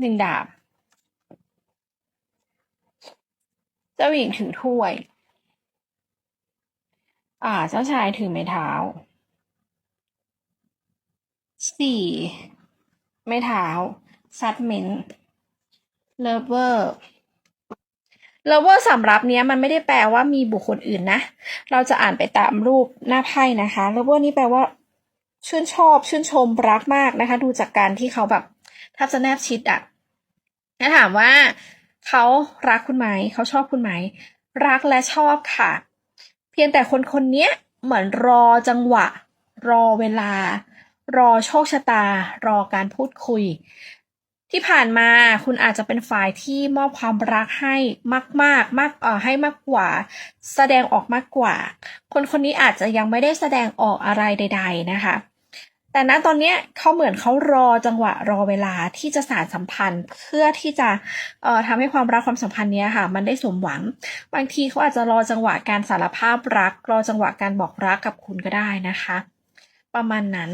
หนึ่งดาบ เจ้าหญิงถือถ้วย อ่า เจ้าชายถือไม้เท้า สี่ไม้เท้า ซัดเมนเลเวอร์เลเวอร์สำรับเนี้ยมันไม่ได้แปลว่ามีบุคคลอื่นนะ เราจะอ่านไปตามรูปหน้าไพ่นะคะเลเวอร์นี้แปลว่าชื่นชอบชื่นชมรักมากนะคะ ดูจากการที่เขาแบบ ทบจะแนบชิดอะถ้าถามว่าเขารักคุณไหม เขาชอบคุณไหม รักและชอบค่ะ เพียงแต่คนคนนี้เหมือนรอจังหวะ รอเวลา รอโชคชะตา รอการพูดคุย ที่ผ่านมาคุณอาจจะเป็นฝ่ายที่มอบความรักให้มากๆมากเอ่อให้มากกว่า แสดงออกมากกว่า คนคนนี้อาจจะยังไม่ได้แสดงออกอะไรใด ๆ นะคะ แต่ณตอนเนี้ยเขาเหมือนเขารอจังหวะรอเวลาที่จะสานสัมพันธ์ เพื่อที่จะเอ่อทำให้ความรักความสัมพันธ์เนี้ยค่ะ มันได้สมหวัง บางทีเขาอาจจะรอจังหวะการสารภาพรัก รอจังหวะการบอกรักกับคุณก็ได้นะคะ ประมาณนั้น